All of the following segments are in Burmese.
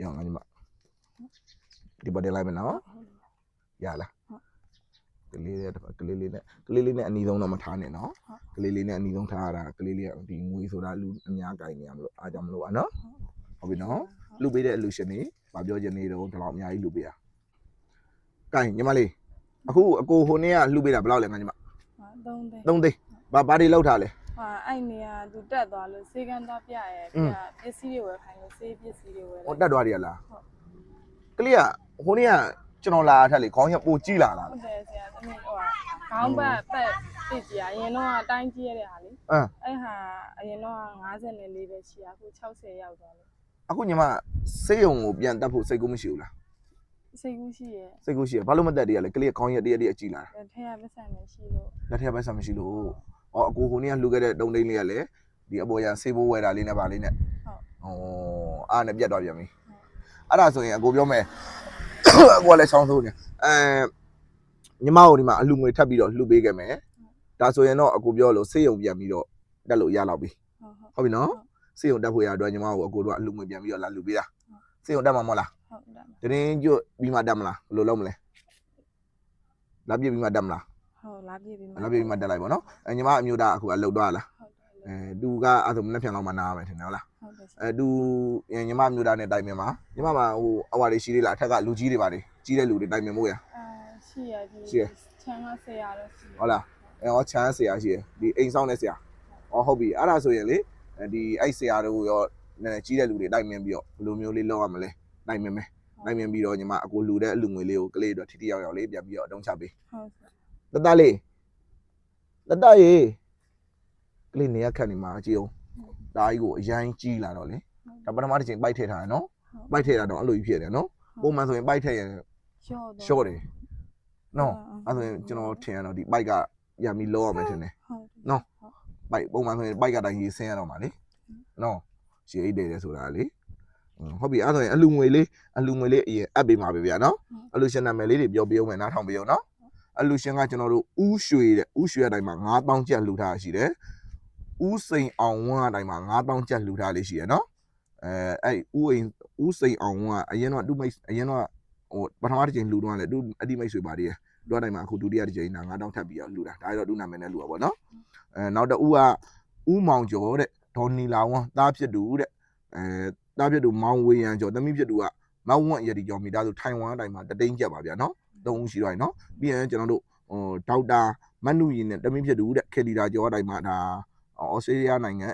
ရအောင်ငါညီမဒီပေါ်တင်လိုက်မယ်နော်ရလားကလေးလေးတစ်ဖက်ကလေးလေးနဲ့ကလေးလေးနဲ့အနီးဆုံးတော့မထားနဲ့နော်ကလေးလေးနဲ့အနီးဆုံးထားရတာကလေးလေးကဒီငွေဆိုတာလူအများကြိုင်နေရမလို့အားကြောင့်မလို့อ่ะနော်ဟုတ်ပြီနော်လူပေးတဲ့အလူရှင်နေဗာပြောချင်နေတော့ဒီလောက်အများကြီးလူပေးတာကဲညီမလေးအခုအကိုဟိုနေ့ကလူပေးတာဘယ်လောက်လဲငါညီမဟာသုံးသိန်း3သိန်းဘာဘာတွေလောက်ထားလဲ ဟာအဲ့နေရာသူတက်သွားလို့စေကန်သွားပြရဲอืပြมပစ္စည်းတွေဝယ်ခိုင်းလို့စေးပစ္စည်းတွေဝယ်ဟိုတက်သွားတယ်လားကလေးကဟိုနေ့ကကျွန်တော်လာထက်လေခေါင်းရပိုကြီးလာလားဟုတ်တယ်ဆရာသမီးဟိုဟာခေါင်းဘက်ပတ်ပစ္စည်းအရင်တော့အတိုင်းကြီးရတဲ့ဟာလေအင်းအဲ့ဟာအရင်တော့54ပဲရှိရအခု60ရောက်သွားလို့အခုညီမစေးရုံကိုပြန်တက်ဖို့စိတ်ကူးမရှိဘူးလားစိတ်ကူးရှိရဲစိတ်ကူးရှိရဘာလို့မတက်တည်းရလဲကလေးကခေါင်းရတရက်တရက်ကြီးလာတာထဲရပတ်စံနေရှိလို့လက်ထက်ပဲဆက်မရှိလို့ ဩအကိုဟိုနေ့ကလှူခဲ့တဲ့တုံးသိန်းလေးကလည်းဒီအပေါ်ရဆေးဘိုးဝယ်တာလေးနဲ့ဗာလေးနဲ့ဟုတ်ဩအားနဲ့ပြတ်သွားပြန်ပြီအဲ့ဒါဆိုရင်အကိုပြောမယ်အကိုကလည်းချောင်းဆိုးနေအဲညီမတို့ဒီမှာအလှငွေထပ်ပြီးတော့လှူပေးခဲ့မယ်ဒါဆိုရင်တော့အကိုပြောလို့ဆေးရုံပြန်ပြီးတော့တက်လို့ရလောက်ပြီဟုတ်ဟုတ်ဟုတ်ပြီနော်ဆေးရုံတက်ဖို့ရအတွက်ညီမတို့အကိုတို့ကအလှငွေပြန်ပြီးတော့လာလှူပေးတာဆေးရုံတက်မှာမဟုတ်လားဟုတ်တယ်တရင်ကျွတ်ပြီးမှတက်မလားဘယ်လိုလုပ်မလဲလာပြည့်ပြီးမှတက်မလား ဟုတ်လာပြည့်ပြီလာပြည့်ပြီးမှတက်လိုက်ပါနော်အဲညီမအမျိုးသားအခုအလုပ်တော့လားဟုတ်တယ်အဲသူကအဲ့ဒါမနေ့ပြန်လောက်မှနားမယ်ထင်တယ်ဟုတ်လားဟုတ်တယ်အဲသူညီမအမျိုးသားနဲ့တိုင်ပင်မှာညီမမှာဟိုအဝါတွေရှိသေးလားအထက်ကလူကြီးတွေပါလေကြီးတဲ့လူတွေတိုင်ပင်မို့ရအာရှိရဒီရှိရချမ်းကဆရာတော့ရှိဟုတ်လားအဲဟောချမ်းဆရာရှိရဒီအိမ်ဆောင်တဲ့ဆရာဟောဟုတ်ပြီအဲ့ဒါဆိုရင်လေဒီအဲ့ဆရာတို့ရောနည်းနည်းကြီးတဲ့လူတွေတိုင်ပင်ပြီးတော့ဘယ်လိုမျိုးလေးလုပ်ရမလဲတိုင်ပင်မယ်တိုင်ပင်ပြီးတော့ညီမအကိုလူတဲ့အလူငွေလေးကိုကလေးတော့ထိထိရောက်ရောက်လေးပြန်ပြီးတော့အတုံးချပေးဟုတ် တတလေးတတရေကလေးနေရခက်နေမှာကြည့်အောင်ဒါကြီးကိုအရင်ကြီးလာတော့လေဒါပထမတစ်ချိန်ပိုက်ထည့်ထားတယ်နော်ပိုက်ထည့်တာတော့အဲ့လိုကြီးဖြစ်တယ်နော်ပုံမှန်ဆိုရင်ပိုက်ထည့်ရင်ရှော့တော့ရှော့တယ်နော်အဲ့ဆိုရင်ကျွန်တော်ထင်ရတော့ဒီပိုက်ကရံပြီးလောရမယ်ထင်တယ်ဟုတ်နော်ပိုက်ပုံမှန်ဆိုရင်ပိုက်ကတိုင်းရေးဆင်းရတော့မှာလေနော်ရှေးအိတ်တယ်လေဆိုတာလေဟုတ်ပြီအဲ့ဆိုရင်အလူငွေလေးအလူငွေလေးအရင်အပ်ပေးမှာပဲဗျာနော်အလူရှင်နာမည်လေးတွေပြောပြအောင်မယ်နားထောင်ပြအောင်နော် အလူရှင်ကကျွန်တော်တို့ဥရွှေတဲ့ဥရွှေအတိုင်းမှာ9000ကျပ်လှူထားရှိတယ်ဥစိန်အောင်ဝန်းအတိုင်းမှာ9000ကျပ်လှူထားလေးရှိရနော်အဲအဲ့ဥအိမ်ဥစိန်အောင်ဝန်းကအရင်တော့သူ့မိတ်အရင်တော့ဟိုပထမတစ်ချိန်လှူတော့လေသူအတိမိတ်ဆွေပါတည်းသူအတိုင်းမှာအခုဒုတိယတစ်ချိန်နာ9000ထပ်ပြီးတော့လှူတာဒါတော့သူ့နာမည်နဲ့လှူတာပေါ့နော်အဲနောက်တစ်ဦးကဥမောင်ကျော်တဲ့ဒေါ်နီလာဝန်းသားဖြစ်သူတဲ့အဲသားဖြစ်သူမောင်ဝေယံကျော်သမီးဖြစ်သူကမောင်ဝန့်ရတီကျော်မိသားစုထိုင်ဝမ်အတိုင်းမှာတသိန်းကျပ်ပါဗျာနော် သုံးဦးရှိတော့ရင်နော်ပြီးရင်ကျွန်တော်တို့ဟိုဒေါက်တာမတ်နုရင်နဲ့သမီးဖြစ်သူတဲ့ခေလီတာကျော်အတိုင်းမှာဒါဩစတြေးလျနိုင်ငံ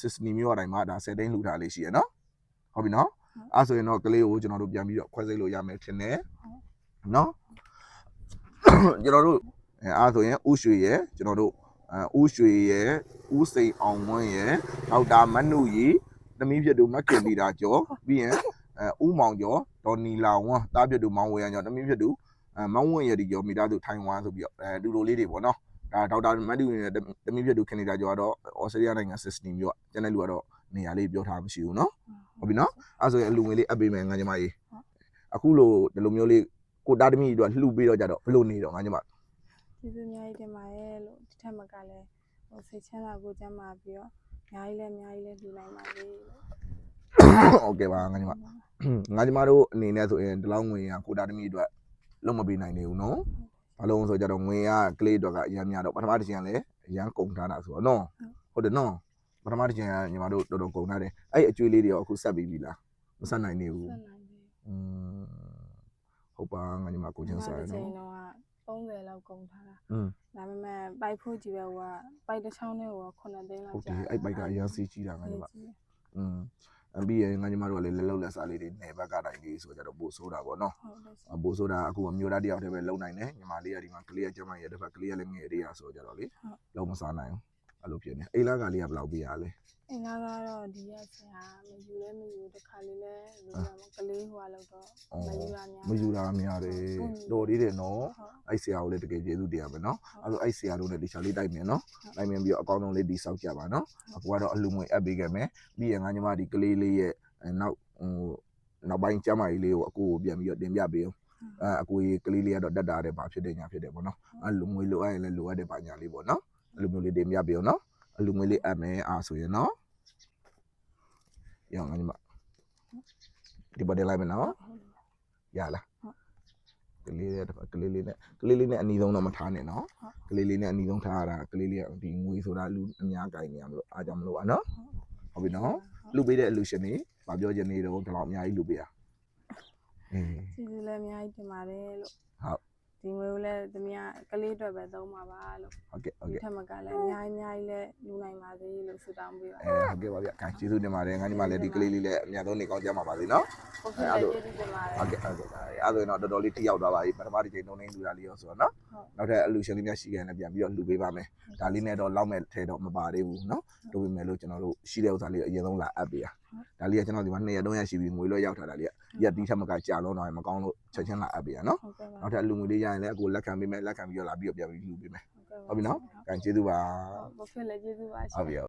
စစ်စနီမျိုးအတိုင်းမှာဒါ10သိန်းလှူထားလေးရှိရနော်ဟုတ်ပြီနော်အဲဆိုရင်တော့ကလေးကိုကျွန်တော်တို့ပြန်ပြီးတော့ခွဲစိတ်လို့ရမယ်ထင်တယ်နော်ကျွန်တော်တို့အဲအဲဆိုရင်ဥရွှေရယ်ကျွန်တော်တို့အဲဥရွှေရယ်ဥစိန်အောင်ဝန်းရယ်ဒေါက်တာမတ်နုရီသမီးဖြစ်သူမက်ခင်လီတာကျော်ပြီးရင်အဲဥမောင်ကျော်ဒေါ်နီလာဝန်းတားဖြစ်သူမောင်ဝေရန်ကျော်သမီးဖြစ်သူအဲ မောင်ဝန်းရတီကျော်မိသားစုထိုင်ဝမ်ဆိုပြီးတော့အဲဒူလိုလေးတွေပေါ့နော်ဒါဒေါက်တာမတ်နုရီနဲ့သမီးဖြစ်သူခင်လီတာကျော်ကတော့ဩစတြေးလျနိုင်ငံစစ်စနီမျိုးကကျန်တဲ့လူကတော့နေရာလေးပြောထားမရှိဘူးနော်ဟုတ်ပြီနော်အဲဆိုရင်အလူငွေလေးအပ်ပေးမယ်ငါညီမကြီးအခုလိုဒီလိုမျိုးလေးကိုတားသမီးတို့လှူပြီးတော့ကြတော့ဘယ်လိုနေတော့ငါညီမ ကျေးဇူးအများကြီးတင်ပါတယ်လို့ဒီထက်မကလည်းဟိုစိတ်ချမ်းသာကိုကျမ်းမာပြီးတော့အများကြီးလည်းအများကြီးလည်းဒီနိုင်ပါလေလို့ โอเคပါငါညီမငါညီမတို့အနေနဲ့ဆိုရင်ဒီလောက်ငွေရကိုတာသမီးအတွက် လုံးမပေးနိုင်နေဘူးနော်ဘာလို့လဲဆိုကြတော့ငွေကကလေးတွေကအရန်များတော့ပထမတစ်ချိန်ကလည်းအရန်ကုန်ထားတာဆိုတော့နော်ဟုတ်တယ်နော်ပထမတစ်ချိန်ကညီမတို့တော်တော်ကုန်ထားတယ်အဲ့အကျွေးလေးတွေရောအခုဆက်ပြီးပြီလားမဆက်နိုင်နေဘူး ဆက်နိုင်ပြီ อืมဟုတ်ပါငါညီမကိုချင်းစားရ ဒီချိန် နော် တော့30လောက်ကုန်ထားတာ อืม ဒါပေမဲ့ပိုက်ဖို့ကြည့်ပဲဟိုကပိုက်တစ်ချောင်းနဲ့ဟိုက9သိန်းလောက် ဟုတ်တ ကြာ ယ်အဲ့ဘိုက်ကအရန်စီးကြီးတာငါညီမอืมအ ပြီးရင်ငါညီမတို့ကလည်းလက်လောက်လက်စားလေးတွေနေဘက်ကတိုင်းလေးဆိုကြတော့ပို့ဆိုးတာပေါ့နော်ဟုတ်တယ်အဘိုးဆိုတာအခုအမျိုးသားတယောက်တည်းပဲလုံနိုင်တယ်ညီမလေးကဒီမှာကလေးကကျမရဲ့တစ်ဖက်ကလေးကလည်းငယ်သေးရဆိုကြတော့လေလုံမစားနိုင်ဘူး အဲ့လိုဖြစ်နေအိမ်လာကလေးကဘယ်လောက်ပေးရလဲအင်္ဂါကတော့ဒီရက်ဆရာမယူလဲမယူတခါလေးလဲလူကကလေးဟိုလောက်တော့မယူရများမယူတာများတယ်တော်သေးတယ်နော်ဟုတ်အဲ့ဆရာကိုလည်းတကယ်ကျေးဇူးတရားပဲနော်အဲ့လိုအဲ့ဆရာတို့လည်းဒီချာလေးတိုက်မယ်နော်တိုက်မယ်ပြီးတော့အကောင်းဆုံးလေးဒီစောက်ကြပါနော်အကူကတော့အလူငွေအပ်ပေးခဲ့မယ်ပြီးရင်ငါညီမဒီကလေးလေးရဲ့နောက်ဟိုနောက်ပိုင်းကျမကြီးလေးကိုအကူကိုပြန်ပြီးတော့တင်ပြပေးအောင်အဲအကူကြီးကလေးလေးကတော့တက်တာတယ်ဘာဖြစ်တယ်ညာဖြစ်တယ်ပေါ့နော်အဲ့လူငွေလိုအပ်ရင်လည်းလိုအပ်တယ်ဘာညာလေးပေါ့နော် အဲ့လိုမျိုးလေးတင်ပြပေးအောင်နော်အလူငွေလေးအပ်မယ်အားဆိုရင်နော်ရအောင်ငါညီမဒီပေါ်တင်လိုက်မယ်နော်ရလားကလေးလေးကလေးလေးနဲ့ကလေးလေးနဲ့အနီးဆုံးတော့မထားနဲ့နော်ကလေးလေးနဲ့အနီးဆုံးထားရတာကလေးလေးကဒီငွေဆိုတာလူအများကြိုင်နေရမလို့အားကြောင့်မလို့อ่ะနော်ဟုတ်ပြီနော်လူပေးတဲ့အလူရှင်နေဗာပြောချင်နေတော့ဒီလောက်အများကြီးလူပေးရအေးကျေးဇူးလည်းအများကြီးတင်ပါတယ်လို့ဟုတ် ဒီငွေကိုလည်းသမီးကကလေးအတွက်ပဲသုံးပါပါလို့ဟုတ်ကဲ့ဟုတ်ဒီကဲ့ထက်မကလည်းအများကြီးအများကြီးလည်းလူနိုင်ပါစေလို့ဆုတောင်းပေးပါအဲဟုတ်ကဲ့ပါဗျ။ခိုင်ကျေးဇူးတင်ပါတယ်။ငါညီမလည်းဒီကလေးလေးလည်းအများဆုံးနေကောင်းကြမှာပါစေနော် ဟုတ်ကဲ့ကျေးဇူးတင်ပါတယ်။ဟုတ်ကဲ့ဟုတ်ကဲ့ပါ။အဲဆိုရင်တော့တော်တော်လေးထိရောက်သွားပါပြီ။ပထမတစ်ချိန်တုံးနေလူတာလေးရောဆိုတော့နော်ဟုတ်။နောက်ထပ်အလူရှင်လေးများရှိခဲ့ရင်ပြန်ပြီးတော့လူပေးပါမယ်။ဒါလေးနဲ့တော့လောက်မဲ့ထဲတော့မပါသေးဘူးနော်။တို့ပေမဲ့လို့ကျွန်တော်တို့ရှိတဲ့ဥစ္စာလေးကိုအရင်ဆုံးလာအပ်ပေးရ။ ဒါလေးကကျွန်တော်ဒီမှာ2ရက်3ရက်ရှိပြီငွေလွှဲရောက်ထားတာလေးကရက်ဒီထက်မကကြာလုံးတော့မကောင်းလို့ချက်ချင်းလာအပ်ပေးရနော်ဟုတ်ကဲ့ပါ။နောက်ထပ်အလူငွေလေးရရင်လည်းအခုလက်ခံပေးမယ်လက်ခံပြီးတော့လာပြီးတော့ပြန်ပြီးလူပေးမယ်ဟုတ်ကဲ့ပါ။ဟုတ်ပြီနော်။ခိုင်ကျေးဇူးပါဟုတ်ဖြစ်လည်းကျေးဇူးပါရှင်။ဟုတ်ပြီ